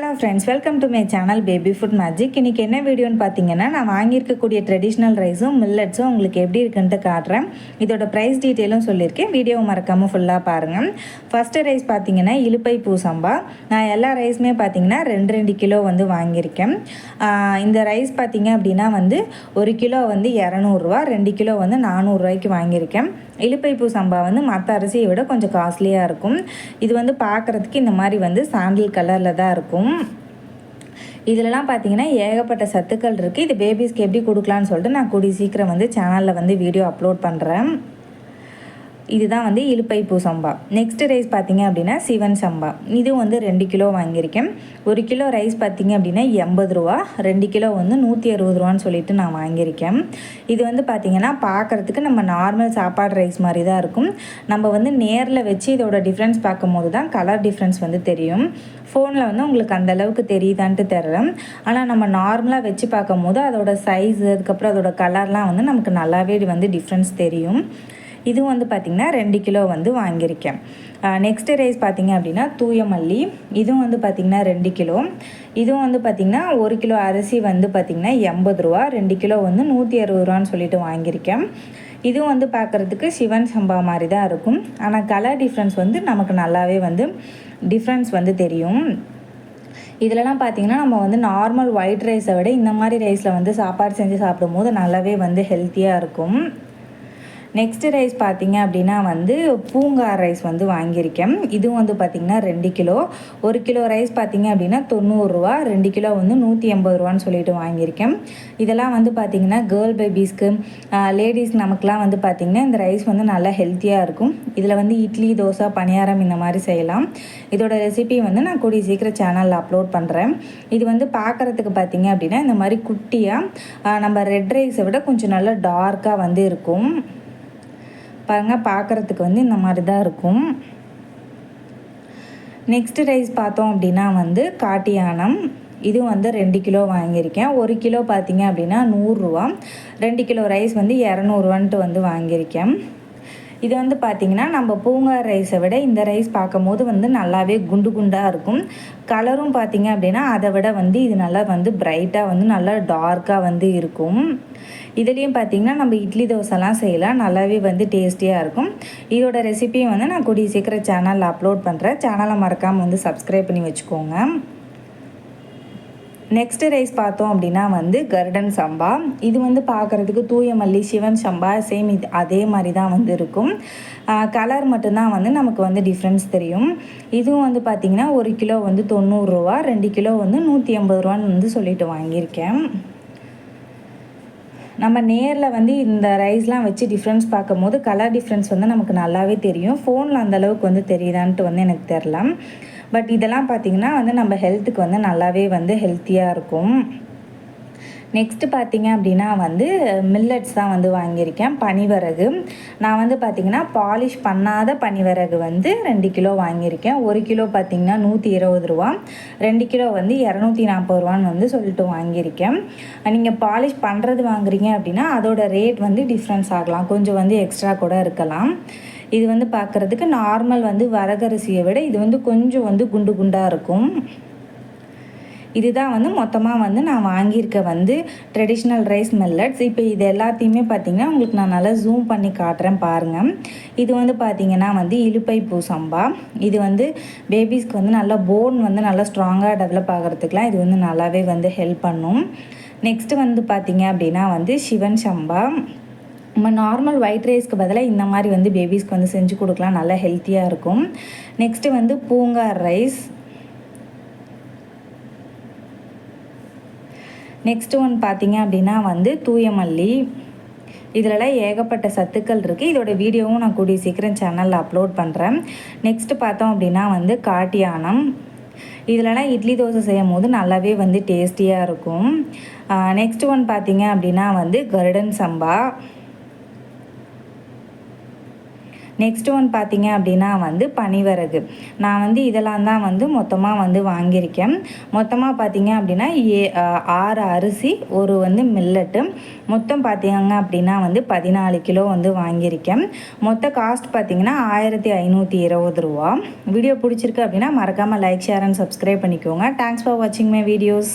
Hello friends welcome to my channel baby food magic இன்றைக்கி என்ன வீடியோன்னு பார்த்தீங்கன்னா நான் வாங்கியிருக்கக்கூடிய ட்ரெடிஷ்னல் ரைஸும் மில்லட்ஸும் உங்களுக்கு எப்படி இருக்குன்ட்டு காட்டுறேன். இதோட ப்ரைஸ் டீட்டெயிலும் சொல்லியிருக்கேன். வீடியோ மறக்காமல் ஃபுல்லாக பாருங்கள் ஃபஸ்ட்டு ரைஸ் பார்த்தீங்கன்னா இலுப்பை பூ சம்பா நான் எல்லா ரைஸுமே பார்த்தீங்கன்னா ரெண்டு ரெண்டு கிலோ வந்து வாங்கியிருக்கேன். இந்த ரைஸ் பார்த்தீங்க அப்படின்னா வந்து ஒரு கிலோ வந்து இரநூறுவா ரெண்டு கிலோ வந்து நானூறுரூவாய்க்கு வாங்கியிருக்கேன். இலுப்பைப்பூ சம்பா வந்து மற்ற அரிசியை விட கொஞ்சம் காஸ்ட்லியாக இருக்கும். இது வந்து பார்க்குறதுக்கு இந்த மாதிரி வந்து சாண்டில் கலரில் தான் இருக்கும். இதிலலாம் பார்த்தீங்கன்னா ஏகப்பட்ட சத்துக்கள் இருக்குது இது பேபிஸ்க்கு எப்படி கொடுக்கலான்னு சொல்லிட்டு நான் கூடிய சீக்கிரம் வந்து சேனலில் வந்து வீடியோ அப்லோட் பண்ணுறேன் இதுதான் வந்து இலுப்பை பூ சம்பா. நெக்ஸ்ட் ரைஸ் பார்த்தீங்க அப்படின்னா சிவன் சம்பா. இதுவும் வந்து ரெண்டு கிலோ வாங்கியிருக்கேன். ஒரு கிலோ ரைஸ் பார்த்தீங்க அப்படின்னா எண்பது ரூபா. ரெண்டு கிலோ வந்து நூற்றி அறுபது ரூபான்னு சொல்லிட்டு நான் வாங்கியிருக்கேன். இது வந்து பார்த்தீங்கன்னா பார்க்குறதுக்கு நம்ம நார்மல் சாப்பாடு ரைஸ் மாதிரி தான் இருக்கும். நம்ம வந்து நேரில் வச்சு இதோட டிஃப்ரென்ஸ் பார்க்கும்போது தான் கலர் டிஃப்ரென்ஸ் வந்து தெரியும். ஃபோனில் வந்து உங்களுக்கு அந்த அளவுக்கு தெரியுதான்ட்டு தெரில ஆனால் நம்ம நார்மலாக வச்சு பார்க்கும்போது அதோட சைஸ் அதுக்கப்புறம் அதோட கலர்லாம் வந்து நமக்கு நல்லாவே வந்து டிஃப்ரென்ஸ் தெரியும். இதுவும் வந்து பார்த்திங்கன்னா ரெண்டு கிலோ வந்து வாங்கியிருக்கேன். நெக்ஸ்ட் ரைஸ் பார்த்திங்க அப்படின்னா தூய மல்லி இதுவும் வந்து பார்த்திங்கன்னா ரெண்டு கிலோ. இதுவும் வந்து பார்த்திங்கன்னா ஒரு கிலோ அரிசி வந்து பார்த்திங்கன்னா எண்பது ரூபா. ரெண்டு கிலோ வந்து நூற்றி அறுபது ரூபான்னு சொல்லிட்டு வாங்கியிருக்கேன். இதுவும் வந்து பார்க்குறதுக்கு சிவன் சம்பா மாதிரி தான் இருக்கும். ஆனால் கலர் டிஃப்ரென்ஸ் வந்து நமக்கு நல்லாவே வந்து டிஃப்ரென்ஸ் வந்து தெரியும். இதிலலாம் பார்த்தீங்கன்னா நம்ம வந்து நார்மல் ஒயிட் ரைஸை விட இந்த மாதிரி ரைஸில் வந்து சாப்பாடு செஞ்சு சாப்பிடும்போது நல்லாவே வந்து ஹெல்த்தியாக இருக்கும். நெக்ஸ்ட்டு ரைஸ் பார்த்தீங்க அப்படின்னா வந்து பூங்கார் ரைஸ் வந்து வாங்கியிருக்கேன். இதுவும் வந்து பார்த்திங்கன்னா ரெண்டு கிலோ. ஒரு கிலோ ரைஸ் பார்த்தீங்க அப்படின்னா தொண்ணூறுரூவா ரெண்டு கிலோ வந்து நூற்றி எண்பது ரூபான்னு சொல்லிட்டு வாங்கியிருக்கேன். இதெல்லாம் வந்து பார்த்திங்கன்னா கேர்ள் பேபிஸ்க்கு லேடிஸ் நமக்குலாம் வந்து பார்த்திங்கன்னா இந்த ரைஸ் வந்து நல்லா ஹெல்த்தியாக இருக்கும். இதில் வந்து இட்லி தோசை பணியாரம் இந்த மாதிரி செய்யலாம். இதோட ரெசிபி வந்து நான் கூடிய சீக்கிரம் சேனலில் அப்லோட் பண்ணுறேன் இது வந்து பார்க்குறதுக்கு பார்த்தீங்க அப்படின்னா இந்த மாதிரி குட்டியாக நம்ம ரெட் ரைஸை விட கொஞ்சம் நல்லா டார்க்காக வந்து இருக்கும். பாருங்கள் பார்க்குறதுக்கு வந்து இந்த மாதிரி தான் இருக்கும். நெக்ஸ்ட் ரைஸ் பார்த்தோம் அப்படின்னா வந்து காட்டியானம் இது வந்து ரெண்டு கிலோ வாங்கியிருக்கேன். ஒரு கிலோ பார்த்தீங்க அப்படின்னா நூறுரூவா ரெண்டு கிலோ ரைஸ் வந்து இரநூறுவான்ட்டு வந்து வாங்கியிருக்கேன். இது வந்து பார்த்திங்கன்னா நம்ம பூங்கார் ரைஸை விட இந்த ரைஸ் பார்க்கும்போது வந்து நல்லாவே குண்டு குண்டாக இருக்கும். கலரும் பார்த்திங்க அப்படின்னா அதை விட வந்து இது நல்லா வந்து பிரைட்டாக வந்து நல்லா டார்க்காக வந்து இருக்கும். இதுலேயும் பார்த்திங்கன்னா நம்ம இட்லி தோசைலாம் செய்யலாம். நல்லாவே வந்து டேஸ்டியாக இருக்கும். இதோட ரெசிபியும் வந்து நான் கூடிய சீக்கிரம் சேனலில் அப்லோட் பண்ணுறேன் சேனலை மறக்காமல் வந்து சப்ஸ்கிரைப் பண்ணி வச்சுக்கோங்க. நெக்ஸ்ட் ரைஸ் பார்த்தோம் அப்படின்னா வந்து கர்டன் சம்பா. இது வந்து பார்க்குறதுக்கு தூய மல்லி சிவன் சம்பா சேம் இது அதே மாதிரி தான் வந்து இருக்கும். கலர் மட்டும்தான் வந்து நமக்கு வந்து டிஃப்ரென்ஸ் தெரியும். இதுவும் வந்து பார்த்திங்கன்னா ஒரு கிலோ வந்து தொண்ணூறுரூவா ரெண்டு கிலோ வந்து நூற்றி ஐம்பது ரூபான்னு வந்து சொல்லிட்டு வாங்கியிருக்கேன். நம்ம நேரில் வந்து இந்த ரைஸ்லாம் வச்சு டிஃப்ரென்ஸ் பார்க்கும்போது கலர் டிஃப்ரென்ஸ் வந்து நமக்கு நல்லாவே தெரியும். ஃபோனில் அந்தளவுக்கு வந்து தெரியுதான்ட்டு வந்து எனக்கு தெரில. பட் இதெல்லாம் பார்த்திங்கன்னா வந்து நம்ம ஹெல்த்துக்கு வந்து நல்லாவே வந்து ஹெல்த்தியாக இருக்கும். நெக்ஸ்ட்டு பார்த்தீங்க அப்படின்னா வந்து மில்லட்ஸ் தான் வந்து வாங்கியிருக்கேன். பனிவரகு. நான் வந்து பார்த்திங்கன்னா பாலிஷ் பண்ணாத பனிவரகு வந்து ரெண்டு கிலோ வாங்கியிருக்கேன். ஒரு கிலோ பார்த்திங்கன்னா நூற்றி இருபது ரூபா. ரெண்டு கிலோ வந்து இரநூத்தி நாற்பது ரூபான்னு வந்து சொல்லிட்டு வாங்கியிருக்கேன். நீங்கள் பாலிஷ் பண்ணுறது வாங்குறீங்க அப்படின்னா அதோட ரேட் வந்து டிஃப்ரென்ஸ் ஆகலாம். கொஞ்சம் வந்து எக்ஸ்ட்ரா கூட இருக்கலாம். இது வந்து பார்க்குறதுக்கு நார்மல் வந்து வரகரிசியை விட இது வந்து கொஞ்சம் வந்து குண்டு குண்டாக இருக்கும். இதுதான் வந்து மொத்தமாக வந்து நான் வாங்கியிருக்க வந்து ட்ரெடிஷ்னல் ரைஸ் மில்லட்ஸ் இப்போ இது எல்லாத்தையுமே பார்த்திங்கன்னா உங்களுக்கு நான் நல்லா ஜூம் பண்ணி காட்டுறேன் பாருங்கள் இது வந்து பார்த்திங்கன்னா வந்து இலுப்பை பூ சம்பா இது வந்து பேபிஸ்க்கு வந்து நல்லா போன் வந்து நல்லா ஸ்ட்ராங்காக டெவலப் ஆகிறதுக்குலாம் இது வந்து நல்லாவே வந்து ஹெல்ப் பண்ணும். நெக்ஸ்ட்டு வந்து பார்த்திங்க அப்படின்னா வந்து சிவன் சம்பா. நம்ம நார்மல் ஒயிட் ரைஸ்க்கு பதிலாக இந்த மாதிரி வந்து பேபிஸ்க்கு வந்து செஞ்சு கொடுக்கலாம். நல்லா ஹெல்த்தியாக இருக்கும். நெக்ஸ்ட்டு வந்து பூங்கார் ரைஸ் நெக்ஸ்ட்டு ஒன் பார்த்தீங்க அப்படின்னா வந்து தூயமல்லி. இதிலலாம் ஏகப்பட்ட சத்துக்கள் இருக்குது இதோட வீடியோவும் நான் கூடிய சீக்கிரம் சேனலில் அப்லோட் பண்ணுறேன் நெக்ஸ்ட்டு பார்த்தோம் அப்படின்னா வந்து காட்டியானம் இதிலலாம் இட்லி தோசை செய்யும் போது நல்லாவே வந்து டேஸ்டியாக இருக்கும். நெக்ஸ்ட் ஒன் பார்த்தீங்க அப்படின்னா வந்து கருடன் சம்பா. நெக்ஸ்ட் ஒன் பார்த்தீங்க அப்படின்னா வந்து பனிவரகு. நான் வந்து இதெல்லாம் தான் வந்து மொத்தமாக வந்து வாங்கியிருக்கேன். மொத்தமாக பார்த்தீங்க அப்படின்னா ஏ ஆறு அரிசி ஒரு வந்து மில்லட்டு மொத்தம் பார்த்தீங்க அப்படின்னா வந்து பதினாலு கிலோ வந்து வாங்கியிருக்கேன். மொத்த காஸ்ட் பார்த்தீங்கன்னா ஆயிரத்தி ஐநூற்றி இருபது ரூபா. வீடியோ பிடிச்சிருக்கு அப்படின்னா மறக்காமல் லைக் ஷேர் அண்ட் சப்ஸ்கிரைப் பண்ணிக்கோங்க. தேங்க்ஸ் ஃபார் வாட்சிங் மை வீடியோஸ்